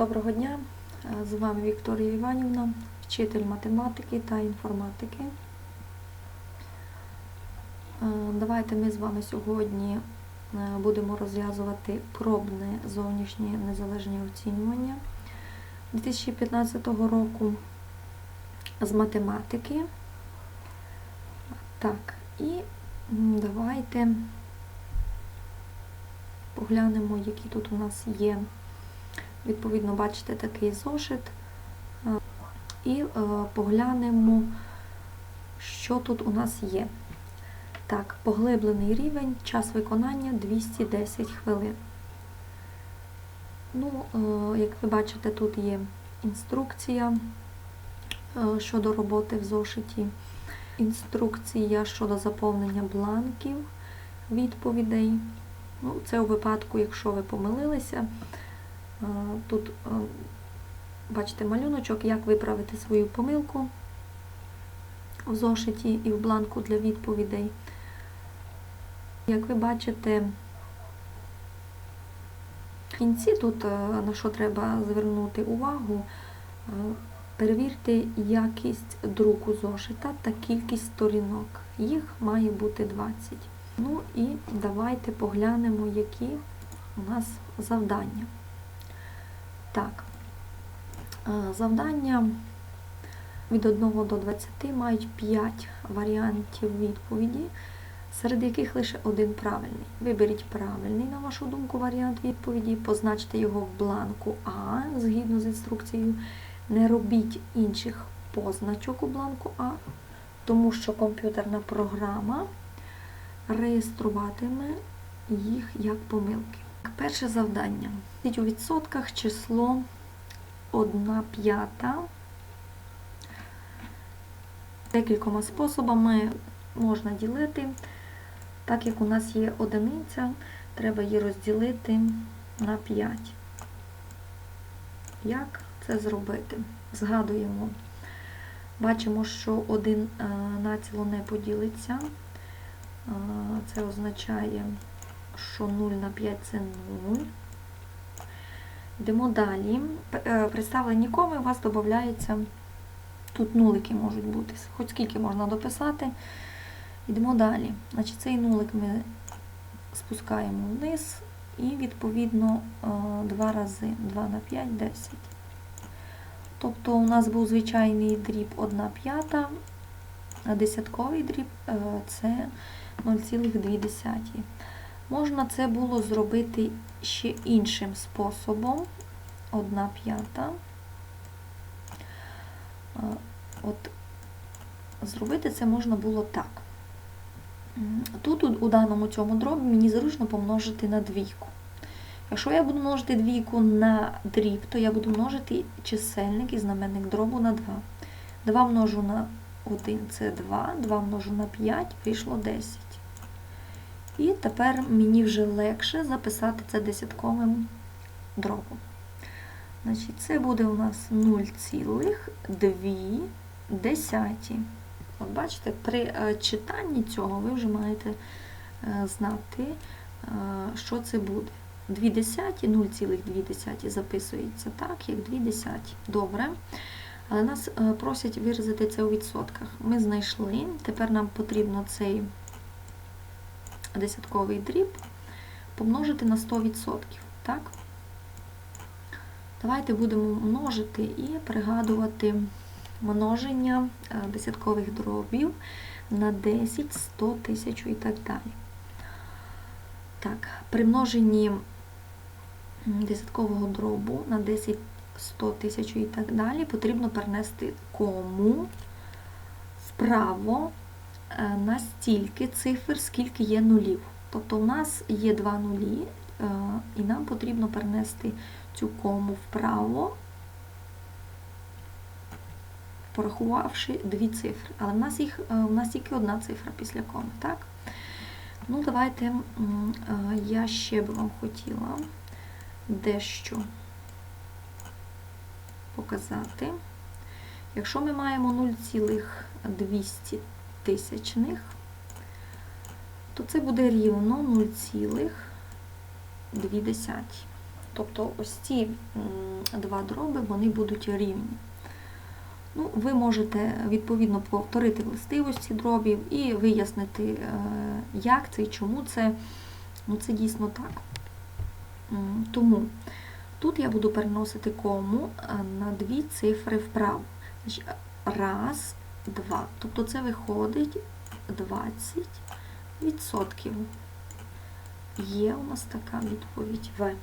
Доброго дня! Е, З вами Вікторія Іванівна, вчитель математики та інформатики. Е, Давайте ми з вами сьогодні е, будемо розв'язувати пробне зовнішнє незалежне оцінювання 2015 року з математики. Так, і давайте поглянемо, які тут у нас є. Відповідно, бачите такий зошит. Е, І е, поглянемо, що тут у нас є. Так, поглиблений рівень, час виконання 210 хвилин. Ну, е, як ви бачите, тут є інструкція щодо роботи в зошиті, інструкція щодо заповнення бланків відповідей. Ну, це у випадку, якщо ви помилилися. Е, Тут е, бачите малюночок, як виправити свою помилку в зошиті і в бланку для відповідей. Як ви бачите, в кінці тут е, на що треба звернути увагу, перевірте якість друку зошита та кількість сторінок. Їх має бути 20. Ну і давайте поглянемо, які у нас завдання. Так, е, завдання від 1 до 20 мають 5 варіантів відповіді, серед яких лише один правильний. Виберіть правильний, на вашу думку, варіант відповіді, позначте його в бланку А згідно з інструкцією. Не робіть інших позначок у бланку А, тому що комп'ютерна програма реєструватиме їх як помилки. Перше завдання. У відсотках число 1 п'ята. Декількома способами можна ділити. Так як у нас є одиниця, треба її розділити на 5. Як це зробити? Згадуємо. Бачимо, що 1 націло не поділиться. Е, Це означає, що 0 на 5 це 0. Йдемо далі. Е, Представлені коми у вас додається. Тут нулики можуть бути, хоч скільки можна дописати. Йдемо далі. Значить, цей нулик ми спускаємо вниз і, відповідно, е, два рази 2 на 5 10. Тобто у нас був звичайний дріб 1 п'ята, а десятковий дріб е, це 0,2. Можна це було зробити ще іншим способом. 1 п'ята. Е, От зробити це можна було так. Тут у даному цьому дробі мені зручно помножити на двійку. Якщо я буду множити двійку на дріб, то я буду множити чисельник і знаменник дробу на 2. 2 множу на 1 це 2, 2 множу на 5, вийшло 10. І тепер мені вже легше записати це десятковим дробом. Значить, це буде у нас 0,2 десяті. От бачите, при е, читанні цього ви вже маєте е, знати, е, що це буде. 2 десяті, 0,2 записується так, як 2 десяті. Добре. Але нас просять виразити це у відсотках. Ми знайшли. Тепер нам потрібно цей десятковий дріб помножити на 100%. Так? Давайте будемо множити і пригадувати множення е, десяткових дробів на 10, 100, 1000 і так далі. Так, при множенні десяткового дробу на 10, 100, 1000 і так далі потрібно перенести кому вправо на стільки цифр, скільки є нулів. Тобто у нас є два нулі, е, і нам потрібно перенести цю кому вправо, порахувавши дві цифри. Але в нас, їх, е, в нас тільки одна цифра після коми, так? Ну, давайте е, я ще би вам хотіла дещо показати. Якщо ми маємо 0,200 тисячних, то це буде рівно 0,2. Тобто ось ці два дроби вони будуть рівні. Ну, ви можете відповідно повторити властивості дробів і вияснити, е, як це і чому це. Ну, це дійсно так. Тому тут я буду переносити кому е, на дві цифри вправо. Раз, два. Тобто це виходить 20 відсотків. Є у нас така відповідь В.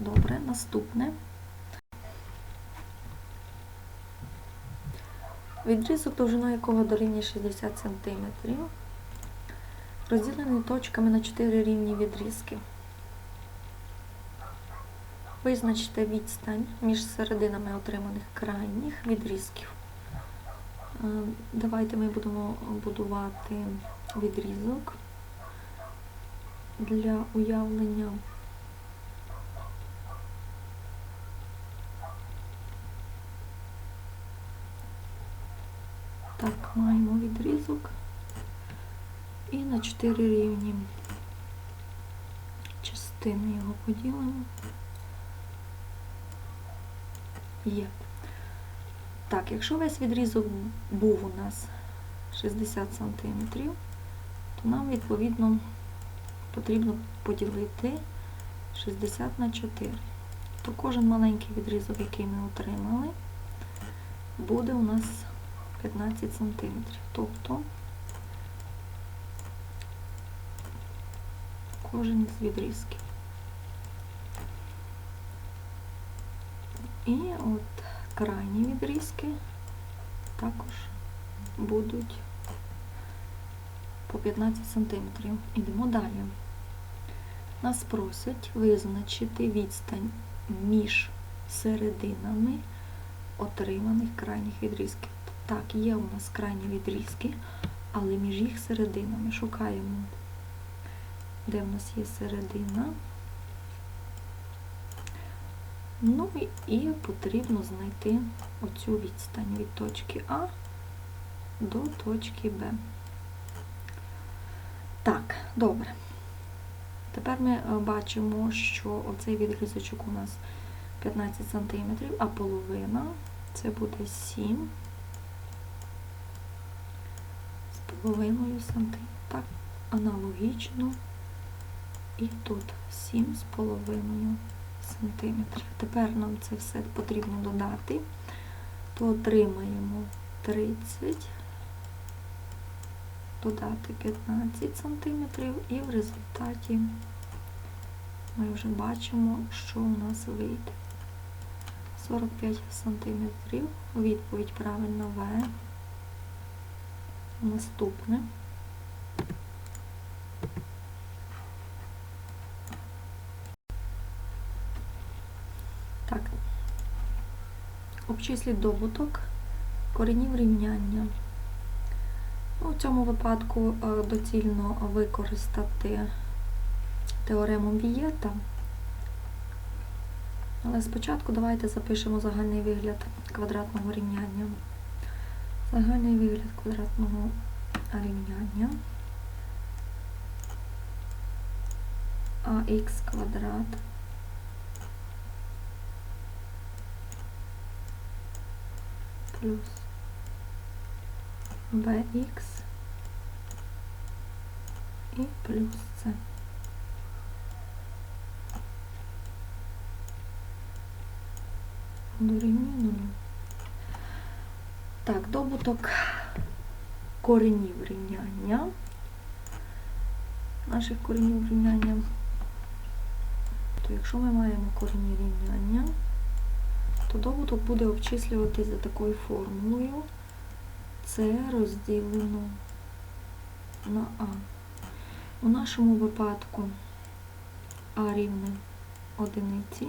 Добре, наступне. Відрізок довжиною якого дорівнює 60 см, розділений точками на 4 рівні відрізки. Визначте відстань між серединами отриманих крайніх відрізків. Е, Давайте ми будемо будувати відрізок для уявлення. Так, маємо відрізок і на 4 рівні частини його поділимо. Є. Так, якщо весь відрізок був у нас 60 см, то нам відповідно потрібно поділити 60 на 4. То кожен маленький відрізок, який ми отримали, буде у нас 15 см. Тобто кожен із відрізків. І от крайні відрізки також будуть по 15 см. Ідемо далі. Нас просять визначити відстань між серединами отриманих крайніх відрізків. Так, є у нас крайні відрізки, але між їх серединами шукаємо, де в нас є середина. Ну і потрібно знайти оцю відстань від точки А до точки Б. Так, добре. Тепер ми е, бачимо, що оцей відрізочок у нас 15 см, а половина це буде 7 з половиною см. Так, аналогічно і тут 7 з половиною сантиметрів. Тепер нам це все потрібно додати, то отримаємо 30, додати 15 сантиметрів, і в результаті ми вже бачимо, що у нас вийде. 45 сантиметрів. Відповідь правильно В. Наступне. Так. Обчисліть добуток коренів рівняння. Ну, в цьому випадку е, доцільно використати теорему Вієта. Але спочатку давайте запишемо загальний вигляд квадратного рівняння. Загальний вигляд квадратного рівняння АХ квадрат плюс bx і плюс c. Дорівнює нулю. Так, добуток коренів рівняння. Наших коренів рівняння. То якщо ми маємо корені рівняння, то добуток буде обчислюватись за такою формулою. Це розділено на А. У нашому випадку А рівне одиниці,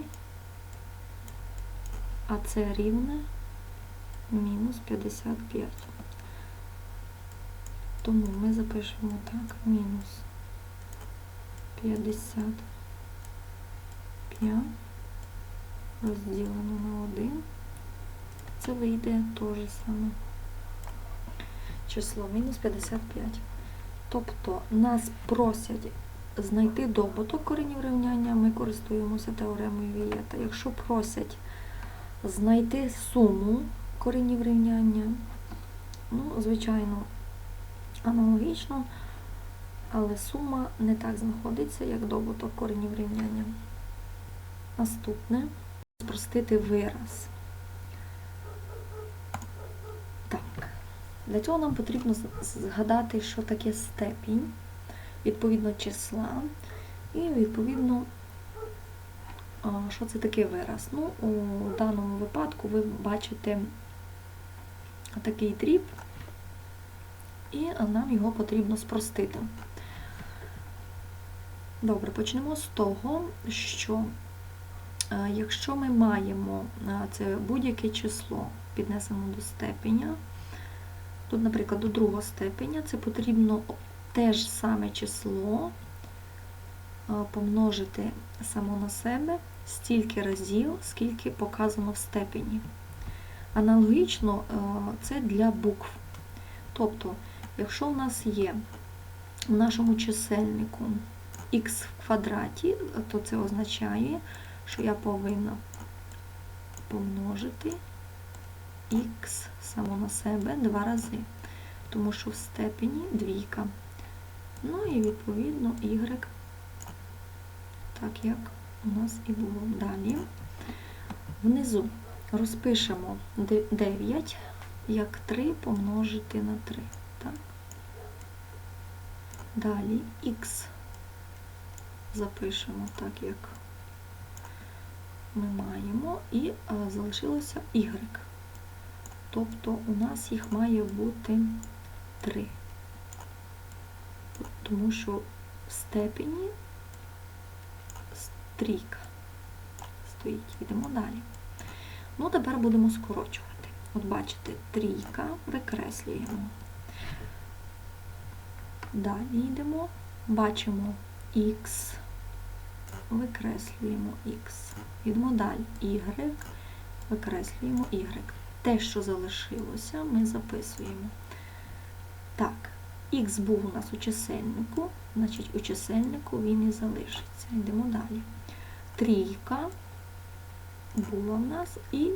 а С рівне мінус 55. Тому ми запишемо так, мінус 55 розділено на 1. Це вийде те же саме число мінус 55. Тобто нас просять знайти добуток коренів рівняння, ми користуємося теоремою Вієта. Якщо просять знайти суму коренів рівняння, ну, звичайно, аналогічно, але сума не так знаходиться, як добуток коренів рівняння. Наступне спростити вираз. Так, для цього нам потрібно згадати, що таке степінь, відповідно числа, і відповідно, що це таке вираз. Ну, у даному випадку ви бачите такий дріб, і нам його потрібно спростити. Добре, почнемо з того, що якщо ми маємо е, це будь-яке число піднесено до степеня, тут, наприклад, до другого степеня, це потрібно те ж саме число е, помножити само на себе стільки разів, скільки показано в степені. Аналогічно е, це для букв. Тобто, якщо у нас є в нашому чисельнику х в квадраті, то це означає, що я повинна помножити х само на себе два рази, тому що в степені двійка. Ну і відповідно y, так як у нас і було далі. Внизу розпишемо 9 як 3 помножити на 3. Так? Далі х запишемо так, як ми маємо, і залишилося y. Тобто у нас їх має бути 3. Тому що в степені стрійка стоїть. Йдемо далі. Ну, тепер будемо скорочувати. От бачите, трійка викреслюємо. Далі йдемо, бачимо х, викреслюємо х. Йдемо далі y, викреслюємо y. Те, що залишилося, ми записуємо. Так, х був у нас у чисельнику, значить у чисельнику він і залишиться. Йдемо далі. Трійка була в нас і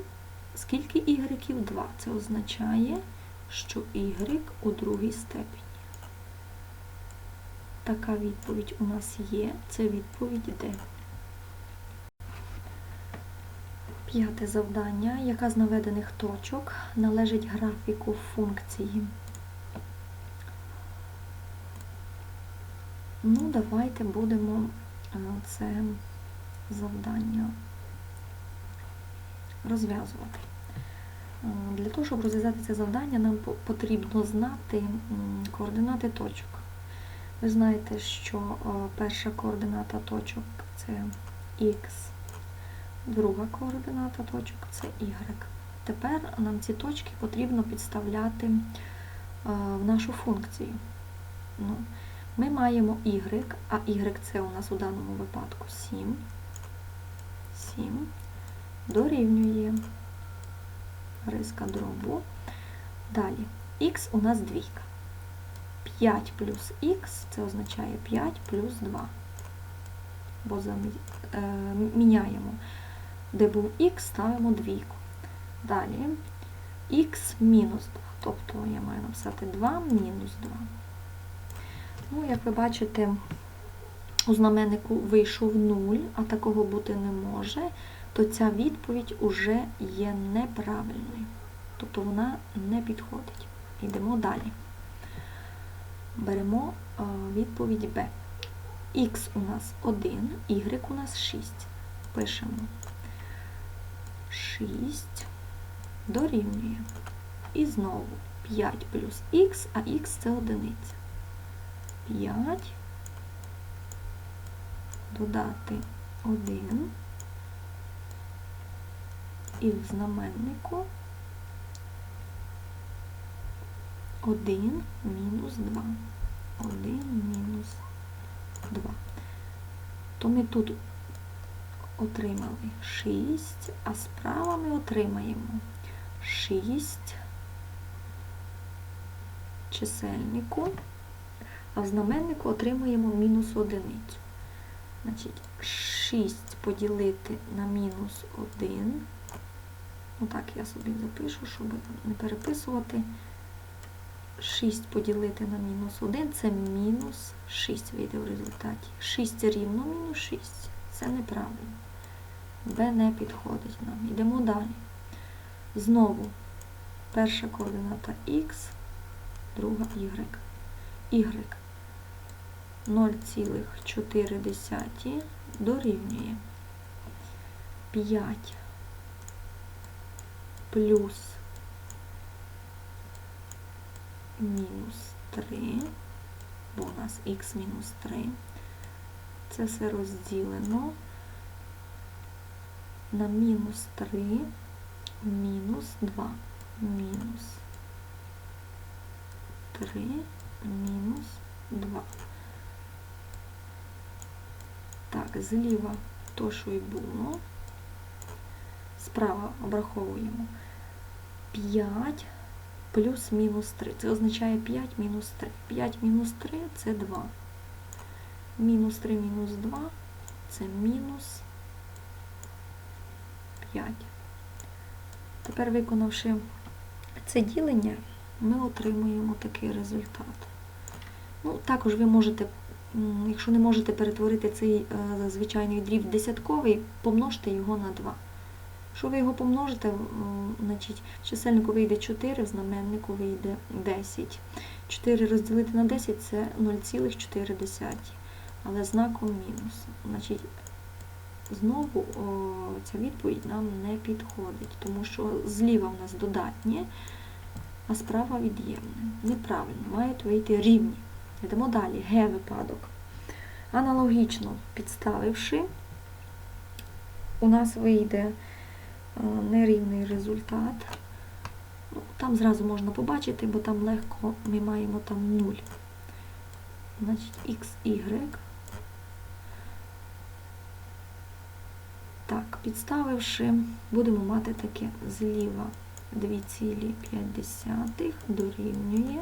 скільки ігреків? 2. Це означає, що y у другій степені. Така відповідь у нас є. Це відповідь Д. П'яте завдання. Яка з наведених точок належить графіку функції? Ну, давайте будемо е, це завдання розв'язувати. Е, Для того, щоб розв'язати це завдання, нам потрібно знати координати точок. Ви знаєте, що е, перша координата точок це х, друга координата точок це y. Тепер нам ці точки потрібно підставляти е, в нашу функцію. Ну, ми маємо y, а y це у нас у даному випадку 7. 7 дорівнює риска дробу. Далі, х у нас двійка. 5 плюс х це означає 5 плюс 2. Бо е, міняємо, де був х, ставимо двійку. Далі х мінус 2. Тобто я маю написати 2 мінус 2. Ну, як ви бачите, у знаменнику вийшов 0, а такого бути не може, то ця відповідь уже є неправильною. Тобто вона не підходить. Йдемо далі. Беремо е, відповідь Б. Х у нас 1, y у нас 6. Пишемо 6 дорівнює. І знову 5 плюс х, а х це одиниця. 5 додати 1 і в знаменнику 1 мінус 2. 1 мінус 2. То ми тут отримали 6, а справа ми отримаємо 6 чисельнику, а в знаменнику отримуємо мінус одиницю. Значить, 6 поділити на мінус 1. Ну так я собі запишу, щоб не переписувати. 6 поділити на мінус 1 це мінус 6 вийде в результаті. 6 рівно мінус 6. Це неправильно. Б не підходить нам. Йдемо далі. Знову перша координата х, друга y. y 0,4 дорівнює 5 плюс мінус 3, бо у нас х мінус 3. Це все розділено на мінус 3 мінус 2 мінус 3 мінус 2. Так, зліва то, що і було. Справа обраховуємо 5 плюс мінус 3. Це означає 5 мінус 3. 5 мінус 3 це 2. Мінус 3 мінус 2 це мінус 5. Тепер, виконавши це ділення, ми отримуємо такий результат. Ну, Також ви можете, якщо не можете перетворити цей е, звичайний дріб десятковий, помножте його на 2. Якщо ви його помножите, значить в чисельнику вийде 4, в знаменнику вийде 10. 4 розділити на 10 це 0,4, але знаком мінус. Значить, знову о, ця відповідь нам не підходить, тому що зліва в нас додатнє, а справа від'ємне. Неправильно, мають вийти рівні. Йдемо далі. Г випадок. Аналогічно підставивши, у нас вийде нерівний результат. Ну, Там зразу можна побачити, бо там легко ми маємо там 0. Значить, xy. Так, підставивши, будемо мати таке зліва 2,5 дорівнює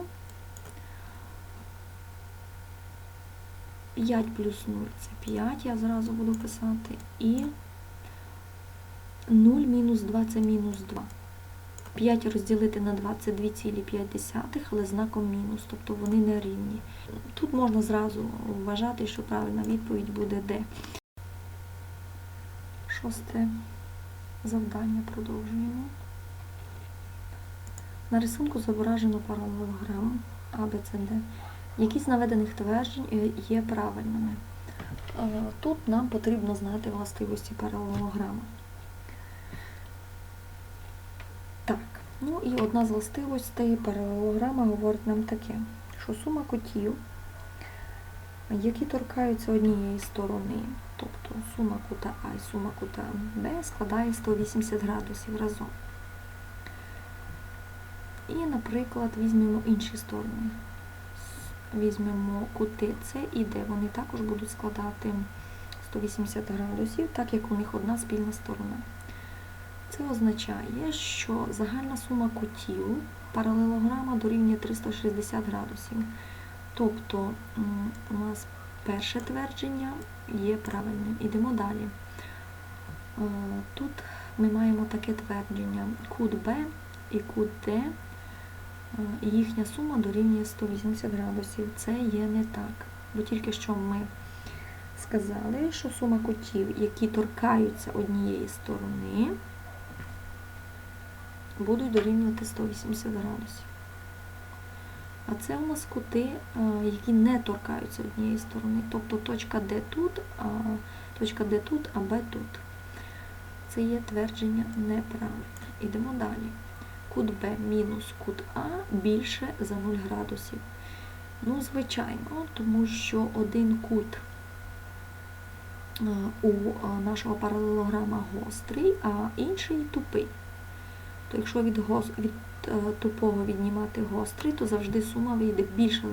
5 плюс 0 це 5, я зразу буду писати, і 0 мінус 2 це мінус 2. 5 розділити на 2 це 2,5, але знаком мінус, тобто вони не рівні. Тут можна зразу вважати, що правильна відповідь буде D. Шосте завдання продовжуємо. На рисунку зображено паралелограм ABCD. Які з наведених тверджень е, є правильними? Е, Тут нам потрібно знати властивості паралелограми. Так, ну і одна з властивостей паралелограма говорить нам таке, що сума кутів, які торкаються однієї сторони, тобто сума кута А і сума кута Б складає 180 градусів разом. І, наприклад, візьмемо інші сторони. Візьмемо кути С і Д. Вони також будуть складати 180 градусів, так як у них одна спільна сторона. Це означає, що загальна сума кутів паралелограма дорівнює 360 градусів. Тобто у нас перше твердження є правильним. Ідемо далі. Е, Тут ми маємо таке твердження. Кут Б і кут Д, е, їхня сума дорівнює 180 градусів. Це є не так. Бо тільки що ми сказали, що сума кутів, які торкаються однієї сторони, будуть дорівнювати 180 градусів. А це у нас кути, е, які не торкаються однієї сторони. Тобто точка Д тут, а точка Д тут, а Б тут. Це є твердження неправильне. Ідемо далі. Кут Б мінус кут А більше за 0 градусів. Ну, звичайно, тому що один кут е, у е, нашого паралелограма гострий, а інший тупий. То якщо від, гос... від е, тупого віднімати гострий, то завжди сума вийде більша за 0.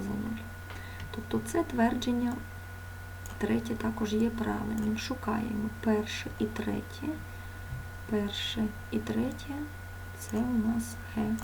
Тобто це твердження третє також є правильним. Шукаємо перше і третє. Перше і третє це у нас Г.